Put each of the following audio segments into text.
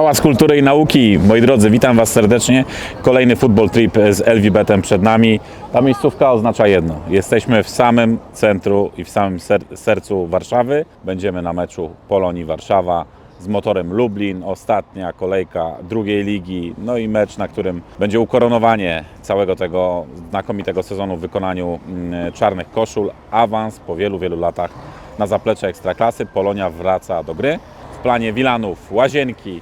Pałac Kultury i Nauki. Moi drodzy, witam Was serdecznie. Kolejny football trip z LVB-em przed nami. Ta miejscówka oznacza jedno. Jesteśmy w samym centrum i w samym ser- sercu Warszawy. Będziemy na meczu Polonii Warszawa z motorem Lublin. Ostatnia kolejka drugiej ligi. No i mecz, na którym będzie ukoronowanie całego tego znakomitego sezonu w wykonaniu mm, czarnych koszul. Awans po wielu, wielu latach na zaplecze Ekstraklasy. Polonia wraca do gry. W planie Wilanów, Łazienki,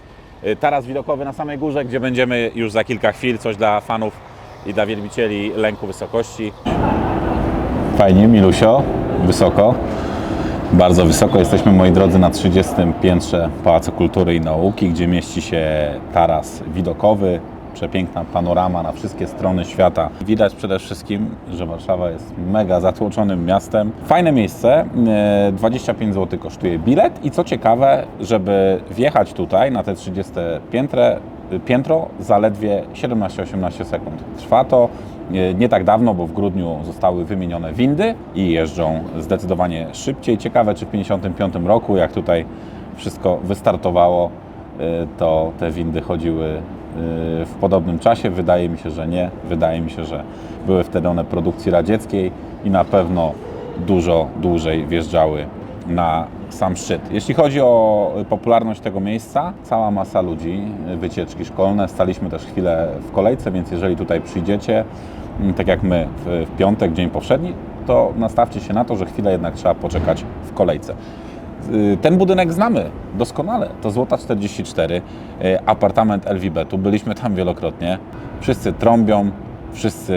taras widokowy na samej górze, gdzie będziemy już za kilka chwil. Coś dla fanów i dla wielbicieli lęku wysokości. Fajnie, Milusio, wysoko. Bardzo wysoko. Jesteśmy, moi drodzy, na 30 piętrze Pałacu Kultury i Nauki, gdzie mieści się taras widokowy. Przepiękna panorama na wszystkie strony świata. Widać przede wszystkim, że Warszawa jest mega zatłoczonym miastem. Fajne miejsce. e, 25 zł kosztuje bilet i co ciekawe, żeby wjechać tutaj na te 30 piętrę, piętro zaledwie 17-18 sekund. Trwa to nie, nie tak dawno, bo w grudniu zostały wymienione windy i jeżdżą zdecydowanie szybciej. Ciekawe, czy w 1955 roku, jak tutaj wszystko wystartowało, to te windy chodziły w podobnym czasie. Wydaje mi się, że nie. Wydaje mi się, że były wtedy one produkcji radzieckiej i na pewno dużo dłużej wjeżdżały na sam szczyt. Jeśli chodzi o popularność tego miejsca, cała masa ludzi, wycieczki szkolne, staliśmy też chwilę w kolejce, więc jeżeli tutaj przyjdziecie, mm, tak jak my w, piątek, dzień powszedni, to nastawcie się na to, że chwilę jednak trzeba poczekać w kolejce. Y, Ten budynek znamy doskonale. To Złota 44, y, apartament LWB-tu. Byliśmy tam wielokrotnie. Wszyscy trąbią, wszyscy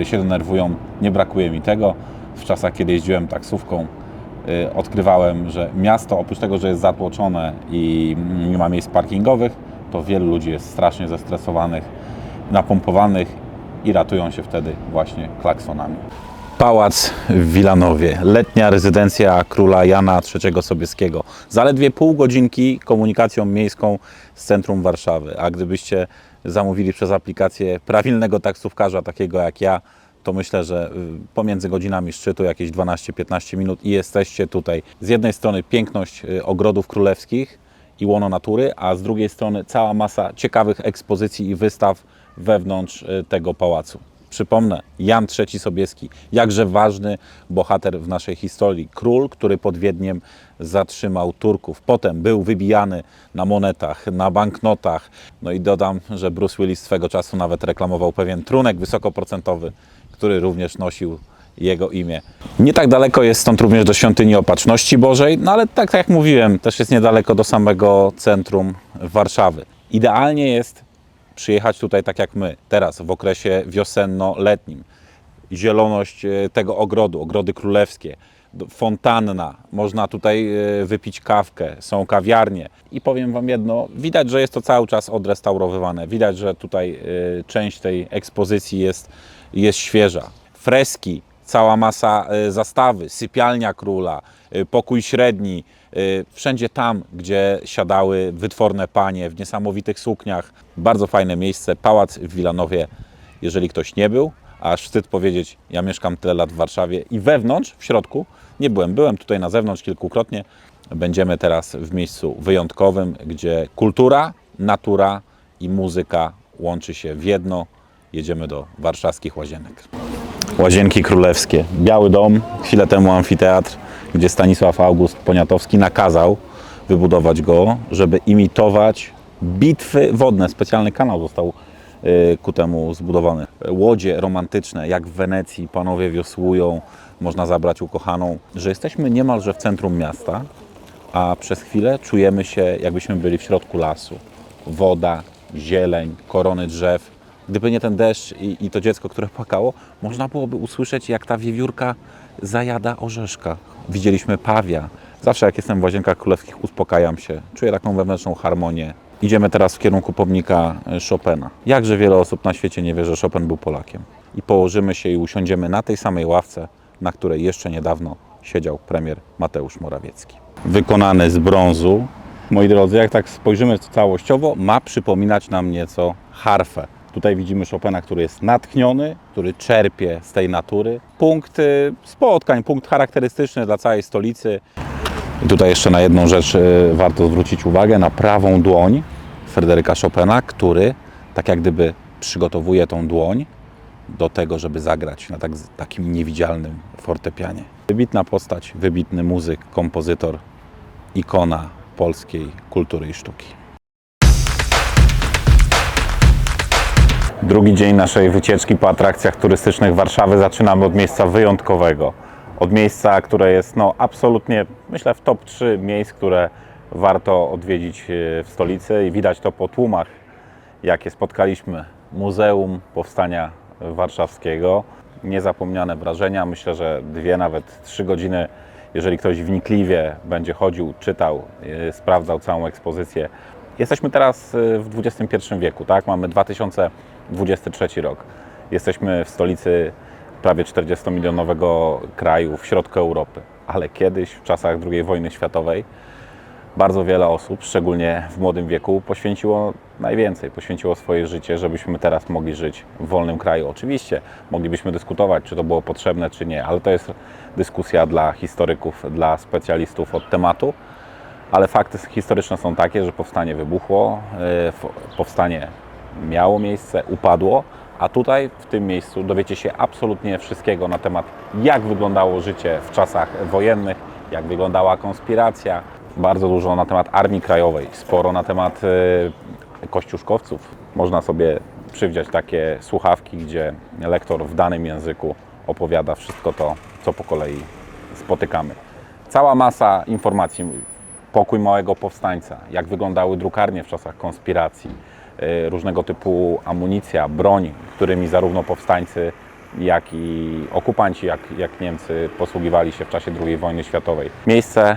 y, się denerwują. Nie brakuje mi tego. W czasach, kiedy jeździłem taksówką, odkrywałem, że miasto oprócz tego, że jest zatłoczone i nie ma miejsc parkingowych, to wielu ludzi jest strasznie zestresowanych, napompowanych i ratują się wtedy właśnie klaksonami. Pałac w Wilanowie, letnia rezydencja króla Jana III Sobieskiego. Zaledwie pół godzinki komunikacją miejską z centrum Warszawy. A gdybyście zamówili przez aplikację prawilnego taksówkarza, takiego jak ja, to myślę, że y, pomiędzy godzinami szczytu jakieś 12-15 minut i jesteście tutaj. Z jednej strony piękność y, ogrodów królewskich i łono natury, a z drugiej strony cała masa ciekawych ekspozycji i wystaw wewnątrz y, tego pałacu. Przypomnę, Jan III Sobieski, jakże ważny bohater w naszej historii. Król, który pod Wiedniem zatrzymał Turków. Potem był wybijany na monetach, na banknotach. No i dodam, że Bruce Willis swego czasu nawet reklamował pewien trunek wysokoprocentowy, który również nosił jego imię. Nie tak daleko jest stąd również do świątyni Opatrzności Bożej, no ale tak, tak jak mówiłem, też jest niedaleko do samego centrum Warszawy. Idealnie jest przyjechać tutaj tak jak my, teraz w okresie wiosenno-letnim. Zieloność e, tego ogrodu, ogrody królewskie, fontanna, można tutaj e, wypić kawkę, są kawiarnie. I powiem Wam jedno, widać, że jest to cały czas odrestaurowywane. Widać, że tutaj e, część tej ekspozycji jest, jest świeża. Freski, cała masa zastawy, sypialnia króla, pokój średni, wszędzie tam, gdzie siadały wytworne panie w niesamowitych sukniach. Bardzo fajne miejsce, pałac w Wilanowie, jeżeli ktoś nie był, a wstyd powiedzieć, ja mieszkam tyle lat w Warszawie i wewnątrz, w środku nie byłem. Byłem tutaj na zewnątrz kilkukrotnie. Będziemy teraz w miejscu wyjątkowym, gdzie kultura, natura i muzyka łączy się w jedno. Jedziemy do warszawskich łazienek. Łazienki Królewskie. Biały Dom, chwilę temu amfiteatr, gdzie Stanisław August Poniatowski nakazał wybudować go, żeby imitować bitwy wodne. Specjalny kanał został y, ku temu zbudowany. Łodzie romantyczne, jak w Wenecji, panowie wiosłują, można zabrać ukochaną, że jesteśmy niemalże w centrum miasta, a przez chwilę czujemy się, jakbyśmy byli w środku lasu. Woda, zieleń, korony drzew. Gdyby nie ten deszcz i, i to dziecko, które płakało, można byłoby usłyszeć, jak ta wiewiórka zajada orzeszka. Widzieliśmy pawia. Zawsze jak jestem w Łazienkach Królewskich, uspokajam się. Czuję taką wewnętrzną harmonię. Idziemy teraz w kierunku pomnika e, Chopina. Jakże wiele osób na świecie nie wie, że Chopin był Polakiem. I położymy się i usiądziemy na tej samej ławce, na której jeszcze niedawno siedział premier Mateusz Morawiecki. Wykonany z brązu. Moi drodzy, jak tak spojrzymy całościowo, ma przypominać nam nieco harfę. Tutaj widzimy Chopina, który jest natchniony, który czerpie z tej natury. Punkt y, spotkań, punkt charakterystyczny dla całej stolicy. I tutaj jeszcze na jedną rzecz y, warto zwrócić uwagę, na prawą dłoń Fryderyka Chopina, który tak jak gdyby przygotowuje tą dłoń do tego, żeby zagrać na tak, takim niewidzialnym fortepianie. Wybitna postać, wybitny muzyk, kompozytor, ikona polskiej kultury i sztuki. Drugi dzień naszej wycieczki po atrakcjach turystycznych Warszawy zaczynamy od miejsca wyjątkowego. Od miejsca, które jest no, absolutnie, myślę, w top 3 miejsc, które warto odwiedzić e, w stolicy i widać to po tłumach, jakie spotkaliśmy. Muzeum Powstania Warszawskiego. Niezapomniane wrażenia. Myślę, że dwie, nawet trzy godziny, jeżeli ktoś wnikliwie będzie chodził, czytał, e, sprawdzał całą ekspozycję, Jesteśmy teraz y, w XXI wieku, tak? Mamy 2023 rok. Jesteśmy w stolicy prawie 40-milionowego kraju w środku Europy, ale kiedyś, w czasach II wojny światowej, bardzo wiele osób, szczególnie w młodym wieku, poświęciło najwięcej, poświęciło swoje życie, żebyśmy teraz mogli żyć w wolnym kraju. Oczywiście moglibyśmy dyskutować, czy to było potrzebne, czy nie, ale to jest dyskusja dla historyków, dla specjalistów od tematu ale fakty historyczne są takie, że powstanie wybuchło, f- powstanie miało miejsce, upadło, a tutaj w tym miejscu dowiecie się absolutnie wszystkiego na temat, jak wyglądało życie w czasach wojennych, jak wyglądała konspiracja, bardzo dużo na temat Armii Krajowej, sporo na temat y, kościuszkowców. Można sobie przywdziać takie słuchawki, gdzie lektor w danym języku opowiada wszystko to, co po kolei spotykamy. Cała masa informacji, pokój małego powstańca, jak wyglądały drukarnie w czasach konspiracji, różnego typu amunicja, broń, którymi zarówno powstańcy, jak i okupanci, jak, jak Niemcy posługiwali się w czasie II wojny światowej. Miejsce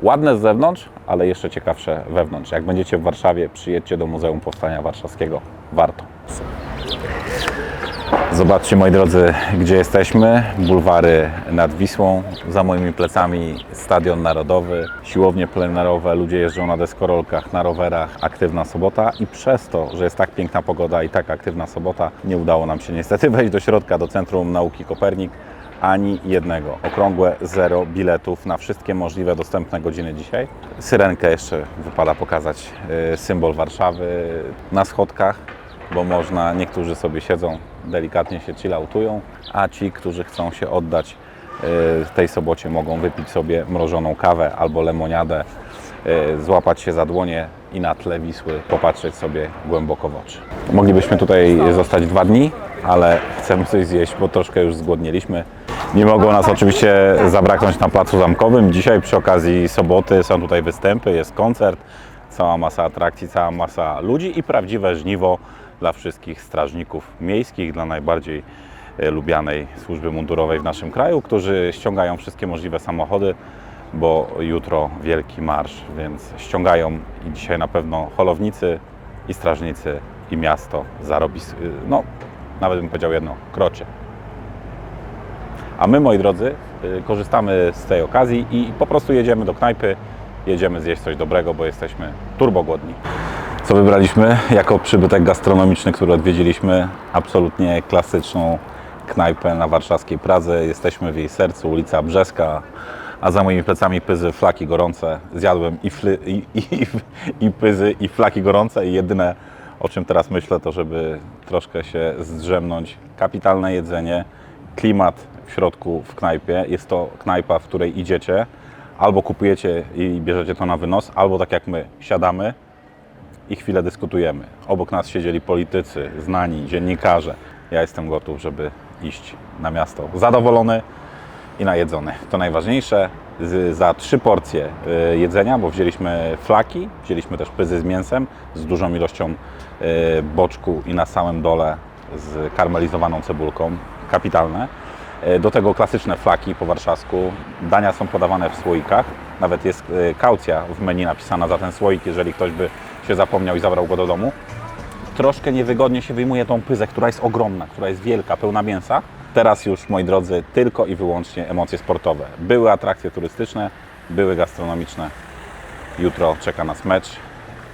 ładne z zewnątrz, ale jeszcze ciekawsze wewnątrz. Jak będziecie w Warszawie, przyjedźcie do Muzeum Powstania Warszawskiego. Warto. Zobaczcie, moi drodzy, gdzie jesteśmy. Bulwary nad Wisłą. Za moimi plecami Stadion Narodowy, siłownie plenerowe, ludzie jeżdżą na deskorolkach, na rowerach. Aktywna sobota i przez to, że jest tak piękna pogoda i tak aktywna sobota, nie udało nam się niestety wejść do środka, do Centrum Nauki Kopernik. Ani jednego. Okrągłe zero biletów na wszystkie możliwe dostępne godziny dzisiaj. Syrenkę jeszcze wypada pokazać. y, Symbol Warszawy na schodkach bo można, niektórzy sobie siedzą, delikatnie się chillautują, a ci, którzy chcą się oddać y, w tej sobocie mogą wypić sobie mrożoną kawę albo lemoniadę, y, złapać się za dłonie i na tle Wisły popatrzeć sobie głęboko w oczy. Moglibyśmy tutaj zostać dwa dni, ale chcemy coś zjeść, bo troszkę już zgłodnieliśmy. Nie mogło nas oczywiście zabraknąć na Placu Zamkowym. Dzisiaj przy okazji soboty są tutaj występy, jest koncert, cała masa atrakcji, cała masa ludzi i prawdziwe żniwo dla wszystkich strażników miejskich, dla najbardziej e, lubianej służby mundurowej w naszym kraju, którzy ściągają wszystkie możliwe samochody, bo jutro wielki marsz, więc ściągają i dzisiaj na pewno holownicy i strażnicy i miasto zarobi, s- no nawet bym powiedział jedno, krocie. A my, moi drodzy, y, korzystamy z tej okazji i po prostu jedziemy do knajpy, jedziemy zjeść coś dobrego, bo jesteśmy turbogłodni. Co wybraliśmy jako przybytek gastronomiczny, który odwiedziliśmy? Absolutnie klasyczną knajpę na warszawskiej Pradze. Jesteśmy w jej sercu, ulica Brzeska, a za moimi plecami pyzy, flaki gorące. Zjadłem i, fly, i, i, i pyzy, i flaki gorące i jedyne, o czym teraz myślę, to żeby troszkę się zdrzemnąć. Kapitalne jedzenie, klimat w środku w knajpie. Jest to knajpa, w której idziecie, albo kupujecie i bierzecie to na wynos, albo tak jak my, siadamy, i chwilę dyskutujemy. Obok nas siedzieli politycy, znani, dziennikarze. Ja jestem gotów, żeby iść na miasto zadowolony i najedzony. To najważniejsze. Z, za trzy porcje y, jedzenia, bo wzięliśmy flaki, wzięliśmy też pyzy z mięsem, z dużą ilością y, boczku i na samym dole z karmelizowaną cebulką. Kapitalne. Y, Do tego klasyczne flaki po warszawsku. Dania są podawane w słoikach. Nawet jest y, kaucja w menu napisana za ten słoik, jeżeli ktoś by się zapomniał i zabrał go do domu troszkę niewygodnie się wyjmuje tą pyzę, która jest ogromna, która jest wielka, pełna mięsa. Teraz już, moi drodzy, tylko i wyłącznie emocje sportowe. Były atrakcje turystyczne, były gastronomiczne. Jutro czeka nas mecz.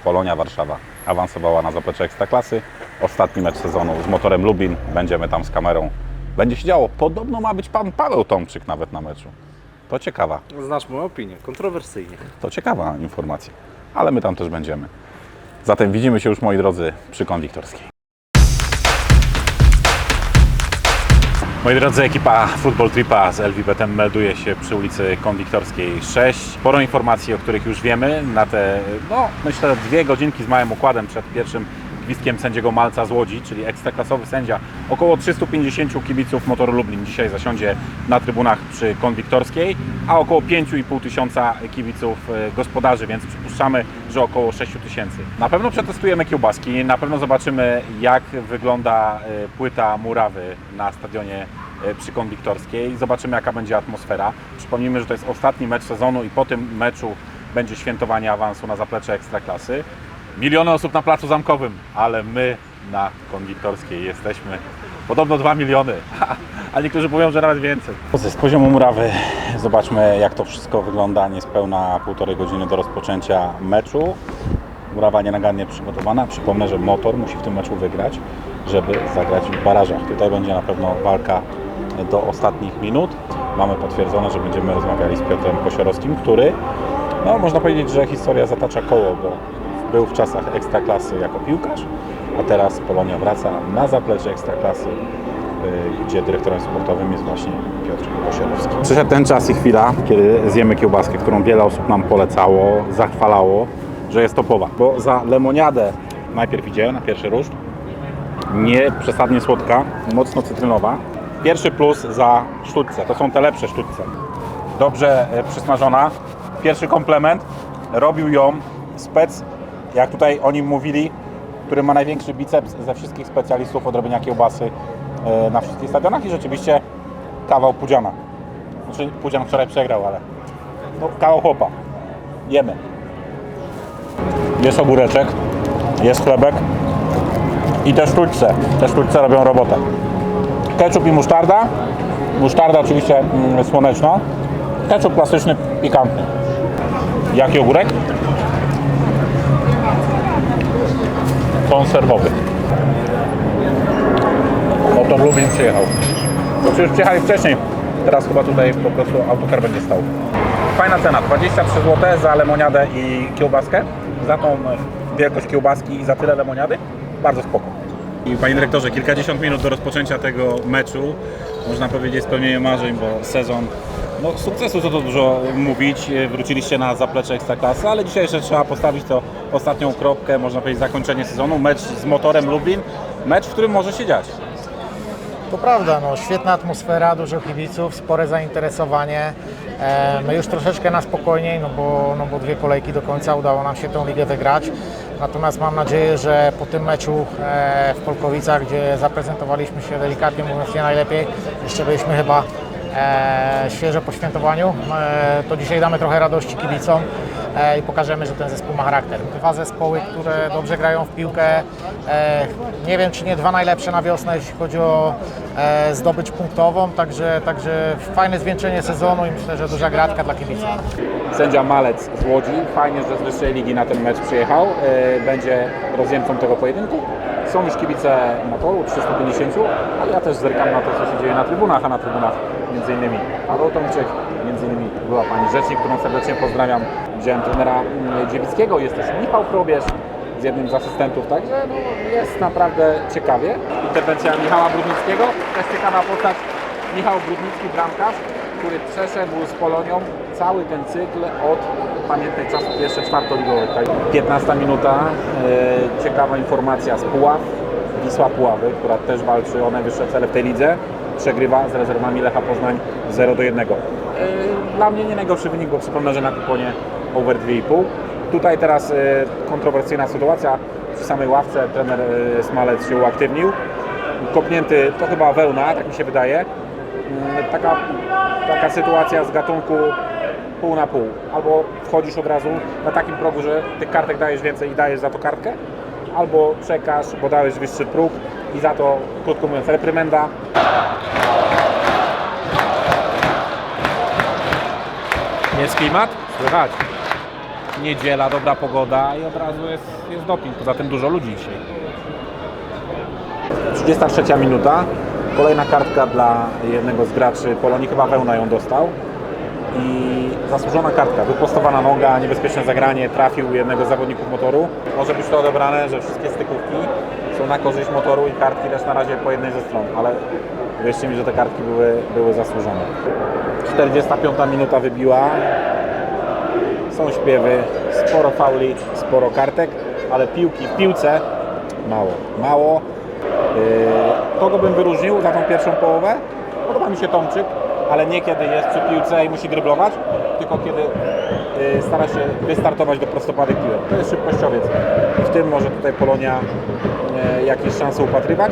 Polonia Warszawa awansowała na zaplecze Ekstraklasy. Ostatni mecz sezonu z motorem Lubin. Będziemy tam z kamerą. Będzie się działo. Podobno ma być pan Paweł Tomczyk nawet na meczu. To ciekawa, Znasz moją opinię, kontrowersyjnie. to ciekawa informacja. Ale my tam też będziemy. Zatem widzimy się już, moi drodzy, przy konduktorskiej. Moi drodzy, ekipa Football Tripa z LVBT melduje się przy ulicy Konduktorskiej 6. Sporo informacji, o których już wiemy na te, no myślę, dwie godzinki z małym układem przed pierwszym gwizdkiem sędziego Malca z Łodzi, czyli ekstraklasowy sędzia. Około 350 kibiców Motoru Lublin dzisiaj zasiądzie na trybunach przy Konduktorskiej, a około 5,5 tysiąca kibiców e, gospodarzy, więc przypuszczamy, że około 6 tysięcy. Na pewno przetestujemy kiełbaski, na pewno zobaczymy jak wygląda e, płyta murawy na stadionie e, przy Konduktorskiej. Zobaczymy jaka będzie atmosfera. Przypomnijmy, że to jest ostatni mecz sezonu i po tym meczu będzie świętowanie awansu na zaplecze Ekstraklasy. Miliony osób na Placu Zamkowym, ale my na Konduktorskiej jesteśmy podobno 2 miliony, a niektórzy mówią, że nawet więcej. Z poziomu murawy zobaczmy jak to wszystko wygląda niespełna półtorej godziny do rozpoczęcia meczu. Murawa nienagannie przygotowana. Przypomnę, że motor musi w tym meczu wygrać, żeby zagrać w barażach. Tutaj będzie na pewno walka do ostatnich minut. Mamy potwierdzone, że będziemy rozmawiali z Piotrem Kosiorowskim, który, no można powiedzieć, że historia zatacza koło, bo był w czasach ekstraklasy jako piłkarz, a teraz Polonia wraca na zaplecze ekstraklasy, y, gdzie dyrektorem sportowym jest właśnie Piotr Kosiorowski. Przyszedł ten czas i chwila, kiedy zjemy kiełbaskę, którą wiele osób nam polecało, zachwalało, że jest topowa. Bo za lemoniadę najpierw idzie na pierwszy ruszt, nie przesadnie słodka, mocno cytrynowa. Pierwszy plus za sztućce, to są te lepsze sztućce. Dobrze e, przysmażona. Pierwszy komplement, robił ją spec, jak tutaj o nim mówili, który ma największy biceps ze wszystkich specjalistów od robienia kiełbasy e, na wszystkich stadionach i rzeczywiście kawał Pudziana. Znaczy Pudzian wczoraj przegrał, ale no, kawał chłopa. Jemy. Jest ogóreczek, jest chlebek i te sztućce. Te sztućce robią robotę. Ketchup i musztarda. Musztarda oczywiście mm, słoneczna. Ketchup klasyczny, pikantny. Jaki ogórek? Konserwowy. Motor Lublin przyjechał. Znaczy już przyjechali wcześniej. Teraz chyba tutaj po prostu autokar będzie stał. Fajna cena, 23 zł za lemoniadę i kiełbaskę. Za tą wielkość kiełbaski i za tyle lemoniady. Bardzo spoko. I panie dyrektorze, kilkadziesiąt minut do rozpoczęcia tego meczu. Można powiedzieć spełnienie marzeń, bo sezon no, sukcesu to, to dużo mówić. Wróciliście na zaplecze Ekstraklasy, ale dzisiaj jeszcze trzeba postawić to ostatnią kropkę, można powiedzieć zakończenie sezonu. Mecz z motorem Lublin. Mecz, w którym może się dziać. To prawda, no, świetna atmosfera, dużo kibiców, spore zainteresowanie. My już troszeczkę na spokojniej, no bo, no bo dwie kolejki do końca udało nam się tę ligę wygrać. Natomiast mam nadzieję, że po tym meczu e, w Polkowicach, gdzie zaprezentowaliśmy się delikatnie mówiąc nie najlepiej, jeszcze byliśmy chyba e, świeżo po świętowaniu, e, to dzisiaj damy trochę radości kibicom i pokażemy, że ten zespół ma charakter. Dwa zespoły, które dobrze grają w piłkę, e, nie wiem czy nie dwa najlepsze na wiosnę, jeśli chodzi o e, zdobycz punktową, także, także fajne zwieńczenie sezonu i myślę, że duża gratka dla kibiców. Sędzia Malec z Łodzi. Fajnie, że z wyższej ligi na ten mecz przyjechał. Będzie rozjemcą tego pojedynku. Są już kibice motoru, 350, ale ja też zerkam na to, co się dzieje na trybunach, a na trybunach między innymi Paweł Tomczyk, między innymi była pani rzecznik, którą serdecznie pozdrawiam. Widziałem trenera mm, Dziewickiego, jest też Michał Probierz z jednym z asystentów, także no, jest naprawdę ciekawie. Interwencja Michała Brudnickiego, też ciekawa postać. Michał Brudnicki, bramkarz, który przeszedł z Polonią cały ten cykl od pamiętnych czasów jeszcze czwartoligowych. Tak? 15 minuta, e, ciekawa informacja z Puław, Wisła Puławy, która też walczy o najwyższe cele w tej lidze, przegrywa z rezerwami Lecha Poznań 0 do 1. E, Dla mnie nie najgorszy wynik, bo przypomnę, że na kuponie over 2,5. Tutaj teraz e, kontrowersyjna sytuacja, przy samej ławce trener e, Smalec się uaktywnił, kopnięty, to chyba wełna, tak mi się wydaje, taka, taka sytuacja z gatunku pół na pół. Albo wchodzisz od razu na takim progu, że tych kartek dajesz więcej i dajesz za to kartkę, albo czekasz, bo dałeś wyższy próg i za to, krótko mówiąc, reprymenda. Jest klimat? Słychać. Niedziela, dobra pogoda i od razu jest, jest doping. Poza tym dużo ludzi dzisiaj. 33 minuta. Kolejna kartka dla jednego z graczy Polonii, chyba Wełna ją dostał. I zasłużona kartka, wyprostowana noga, niebezpieczne zagranie, trafił jednego z zawodników motoru. Może być to odebrane, że wszystkie stykówki są na korzyść motoru i kartki też na razie po jednej ze stron, ale wierzcie mi, że te kartki były, były zasłużone. 45 minuta wybiła, są śpiewy, sporo fauli, sporo kartek, ale piłki w piłce mało, mało. Yy, kogo bym wyróżnił za tą pierwszą połowę? Podoba mi się Tomczyk, ale nie kiedy jest przy piłce i musi dryblować, tylko kiedy yy, stara się wystartować do prostopadłych piłek. To jest szybkościowiec. W tym może tutaj Polonia yy, jakieś szanse upatrywać.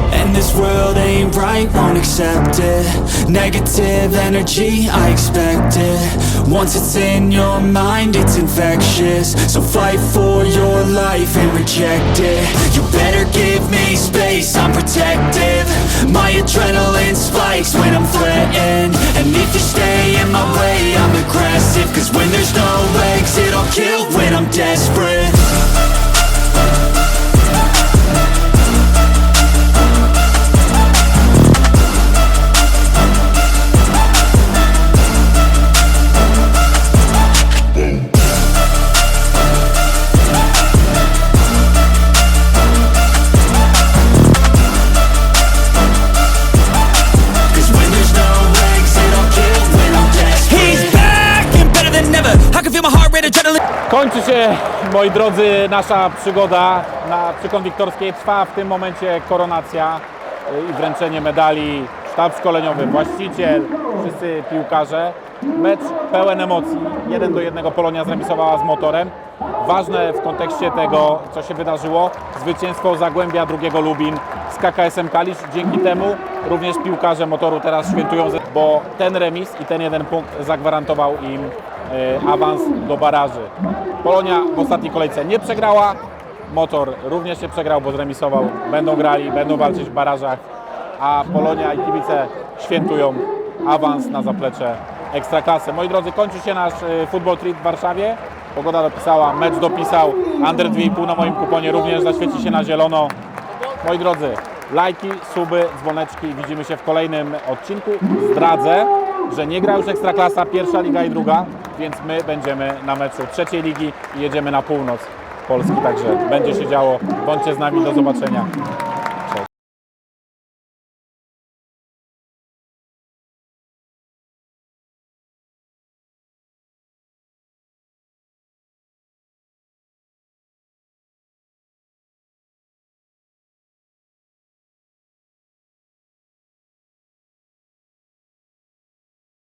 Accept it Negative energy, I expect it. Once it's in your mind, it's infectious. So fight for your life and reject it. You better give me space, I'm protective. My adrenaline spikes when I'm threatened. And if you stay in my way, I'm aggressive. Cause when there's no exit, I'll kill when I'm desperate Się, moi drodzy, nasza przygoda na Przykon Wiktorskiej. Trwa w tym momencie koronacja y, i wręczenie medali. Sztab szkoleniowy, właściciel, wszyscy piłkarze. Mecz pełen emocji. Jeden do jednego Polonia zremisowała z motorem. Ważne w kontekście tego, co się wydarzyło, zwycięstwo Zagłębia drugiego Lubin z KKS-em Kalisz. Dzięki temu również piłkarze motoru teraz świętują, bo ten remis i ten jeden punkt zagwarantował im e, awans do baraży. Polonia w ostatniej kolejce nie przegrała, Motor również nie przegrał, bo zremisował. Będą grali, będą walczyć w barażach, a Polonia i kibice świętują awans na zaplecze Ekstraklasy. Moi drodzy, kończy się nasz e, Football Trip w Warszawie. Pogoda dopisała, mecz dopisał, Under 2,5 na moim kuponie również zaświeci się na zielono. Moi drodzy, lajki, suby, dzwoneczki. Widzimy się w kolejnym odcinku. Zdradzę, że nie gra już Ekstraklasa, pierwsza liga i druga, więc my będziemy na meczu trzeciej ligi i jedziemy na północ Polski, także będzie się działo. Bądźcie z nami, do zobaczenia.